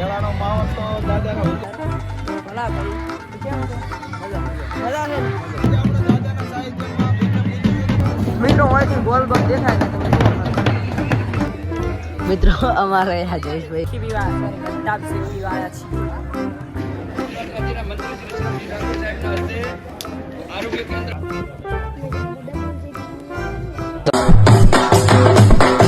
મેળાનો માહોલ તો દાદાના ભલા મિત્રો અહીંથી ગોલ ગોલ દેખાય છે. મિત્રો અમારે Jayeshbhai. Sorry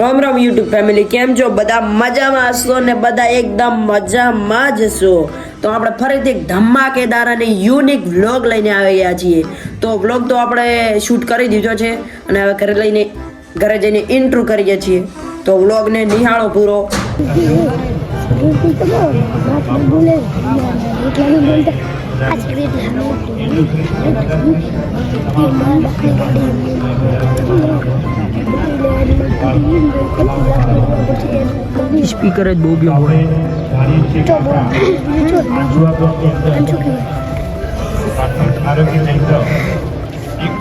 Ram Ram YouTube family કેમ છો? બધા મજામાં હશો ને બધા એકદમ મજામાં જ હશો તો આપણે ફરીથી એક ધમાકેદાર અને યુનિક વ્લોગ લઈને આવી ગયા છીએ. તો વ્લોગ તો આપણે શૂટ કરી દીધો છે અને હવે ઘરે લઈને, ઘરે જઈને ઇન્ટ્રુ કરીએ છીએ. તો વ્લોગને નિહાળો પૂરો. બોલતા સ્પીકર જ બહુ ગયો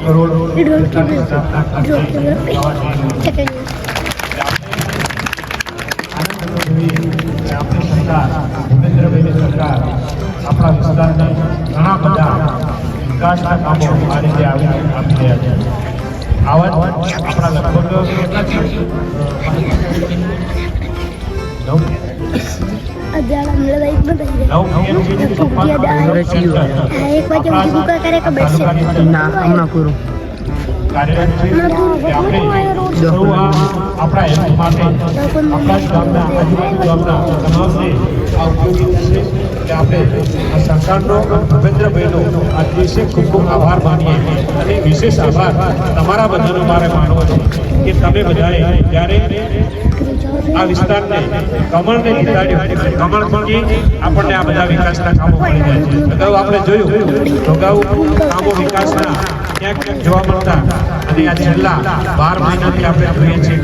કરોડ આપણી વિસ્તારના ઘણા બધા વિકાસના કામો આ રીતે આવી રહ્યા છે આવા જ આપણા લગભગ કેટલા છે? નવ એક વાગે ઊંઘી ભૂકા કરે કે બેસશે ના હમણાં પૂરું આપણે આપણા હેલ્થ માટે આપણા જ ગામના આ ઉપયોગી થશે કે આપણે આ દિવસે ખૂબ આભાર માનીએ અને વિશેષ આભાર તમારા બધાનો મારે માનવો છે કે તમે બધાએ જ્યારે આ વિસ્તારને કમળને જીતાડ્યું કમળ થકી આપણને આ બધા વિકાસના કામો મળી જાય છે અગાઉ આપણે જોયું અગાઉ કામો વિકાસના ક્યાંક ક્યાંક જોવા મળતા અને આ છેલ્લા બાર મહિનાથી આપણે જોઈએ છીએ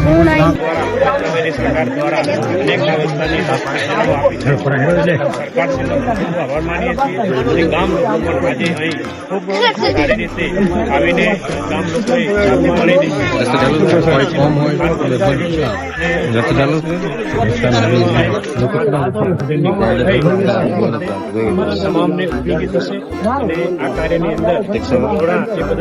સરકાર દ્વારા અનેક વિસ્તારની સરકારશ્રીનો ખૂબ આભાર માનીએ છીએ અને ગામ લોકો પણ આજે અહીં ખૂબ સારી રીતે આવીને ગામ લોકોએ મળીને તમામને ઉપયોગી થશે અને આ કાર્યની અંદર થોડા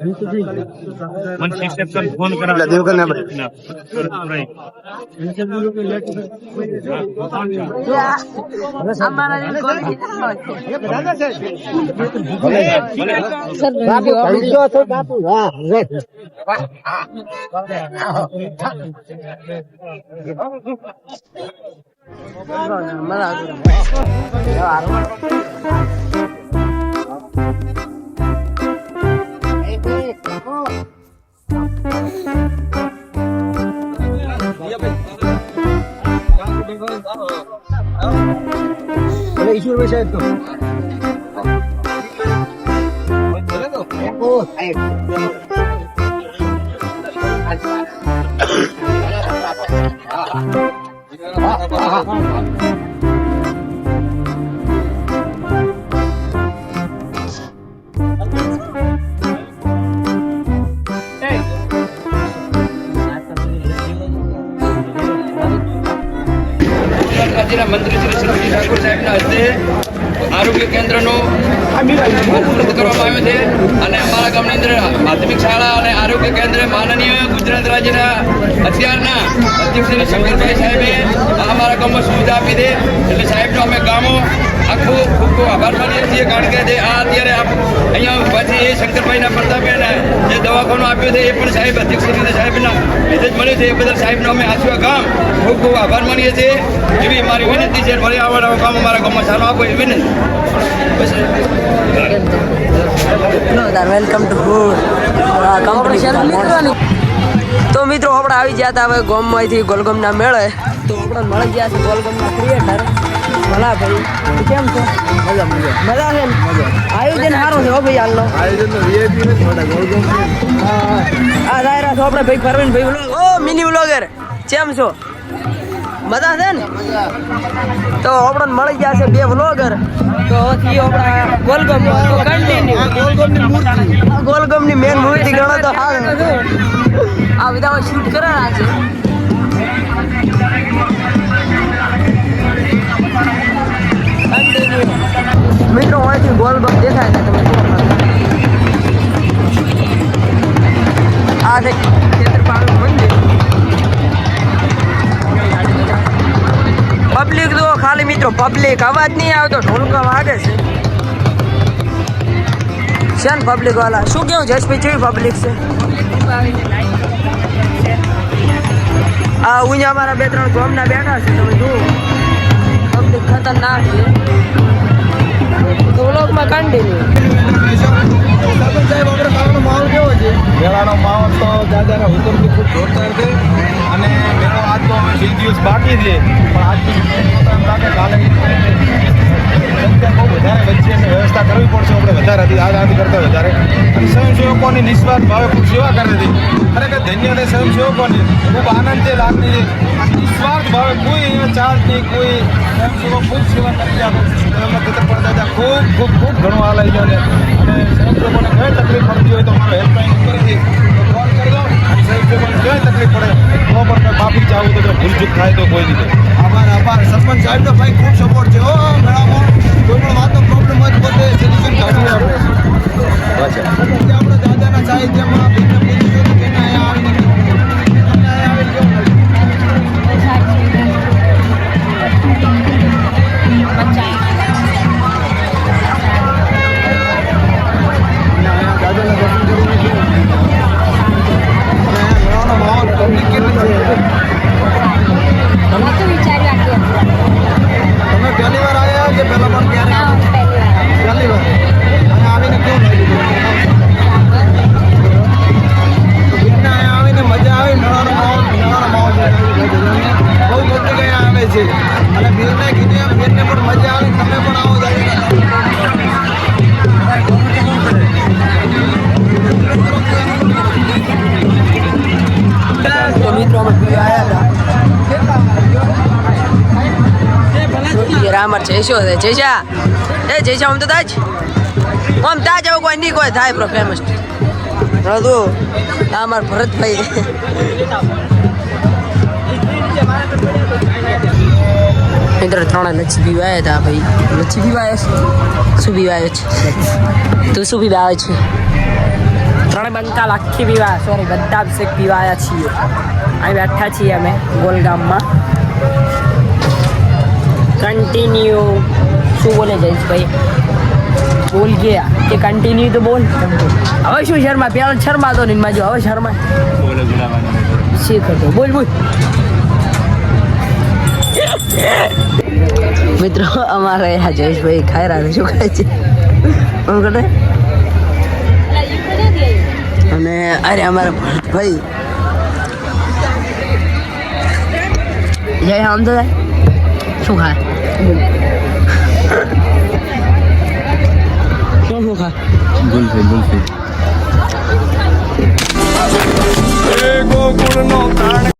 મને રિસેપ્શન ફોન કરાવ ના. Right. રાજ્યના આરોગ્ય કેન્દ્રનો ખાતમુહૂર્ત કરવામાં આવ્યું છે અને અમારા ગામની અંદર પ્રાથમિક શાળા અને આરોગ્ય કેન્દ્ર માનનીય ગુજરાત રાજ્યના અત્યારના અધ્યક્ષ શંકરભાઈ સાહેબે આ અમારા ગામમાં સુવિધા આપી દે. એટલે સાહેબનો અમે ગામો આખું ખૂબ ખૂબ આભાર માનીએ છીએ કારણ કે જે આ અત્યારે આપ અહીંયા પછી એ શંકરભાઈના પ્રતાપે ને જે દવાખાનું આપ્યું છે એ પણ સાહેબ અધ્યક્ષ સાહેબના લીધે જ મળ્યું છે. એ બદલ સાહેબનો અમે આશુ ગામ ખૂબ ખૂબ આભાર માનીએ છીએ. એવી મારી વિનંતી છે ફરી આવવાના કામ અમારા ગામમાં ચાલુ આપો એ વિનંતી. વેલકમ ટુ તો મિત્રો આપણે આવી ગયા હતા હવે ગોમમાંથી ગોલગમના મેળે. તો આપણે મળી ગયા છે ગોલગમના ક્રિએટર ભલા ભાઈ તું કેમ છો? મજા મજા. મજા છે ને? આયોજન સારું છે હો ભાઈ હાલનો. આયોજન વીઆઈપી મોટા છે. આ દાયરા છો આપણે ભાઈ પરવીન ભાઈ ઓ મિની વ્લોગર. કેમ છો? મજા છે ને? તો આપણને મળી ગયા છે બે વ્લોગર. તો થી આપણા ગોલગમ કન્ટિન્યુ ગોલગમની ગોલગમની મેન મૂર્તિ ગણો તો હાલ આ બધા શૂટ કરે છે. મિત્રો અહીંથી ગોલગમ દેખાય છે તમે આ છે પબ્લિક તો ખાલી મિત્રો પબ્લિક અવાજ નહીં આવતો ઢોલકા વાગે છે. છે ને પબ્લિક વાળા? શું કેવું જસભાઈ કેવી પબ્લિક છે? આ ઊંઝા મારા બે ત્રણ ગામના બેઠા છે તમે જુઓ. પબ્લિક ખતરનાક છે. કાંડી કન્ટિન્યુ સાહેબ આપણે મેળાનો માહોલ કેવો છે? મેળાનો માહોલ તો દાદાના હુકમથી ખૂબ જોરદાર છે. વીસ દિવસ બાકી છે. પણ આજથી કાલે બહુ વધારે વચ્ચે અને વ્યવસ્થા કરવી પડશે, આપણે વધારે હતી આ આજ કરતાં વધારે. અને સ્વયંસેવકોની નિસ્વાર્થ ભાવે ખૂબ સેવા કરી હતી ખરેખર ધન્ય છે સ્વયંસેવકોની ખૂબ આનંદ છે લાગણી છે. નિસ્વાર્થ ભાવે કોઈ અહીંયા ચાર્જ નહીં, કોઈ સ્વયંસેવક ખૂબ સેવા કરી આપે એમાં છત્રપતિ દાદા ખૂબ ખૂબ ખૂબ ઘણું આ લઈ અને સ્વયંસેવકોને કઈ તકલીફ પડતી હોય તો મારો હેલ્પલાઇન છે. તો કોલ કરી દો. અને સ્વયંસેવકોને કઈ તકલીફ પડે માફી ચાહું તો ભૂલ ચૂક થાય તો કોઈ રીતે. આભાર આભાર. સરપંચ સાહેબ તો ભાઈ ખૂબ સપોર્ટ છે. હો મેળામાં કોઈ પણ વાતનો પ્રોબ્લેમ હોય તો પોતે સોલ્યુશન કાઢી આપે. આપણે દાદાના સાહિત્યમાં રામર જયશો છે જયશા એ જયશા તાજ આમ તાજ આવું કોઈ નહીં કોઈ થાય ફેમસ રધુ, આ અમાર ભરતભાઈ. મિત્રો ત્રણે લચ્છી પીવા આવ્યા હતા ભાઈ. લચ્છી પીવા આવ્યા શું પીવા આવ્યો છે? તું શું પીવા આવ્યો છે? ત્રણે બંકા લાખી પીવા સોરી બધા અભિષેક પીવાયા છીએ. અહીં બેઠા છીએ અમે ગોલગામમાં. કન્ટિન્યુ શું બોલે જયેશભાઈ? બોલ ગયા. કે કન્ટિન્યુ તો બોલ. હવે શું શર્મા? પેલા શર્મા તો નહીં જો હવે શર્મા શીખ હતો. બોલ બોલ. મિત્રો અમારે આ જયેશભાઈ ખાઈ રહ્યા શું ખાય છે? શું કરે? અને અરે અમારા ભરતભાઈ. જય આમ તો શું ખાય? શું શું ખાય ગોકુળનો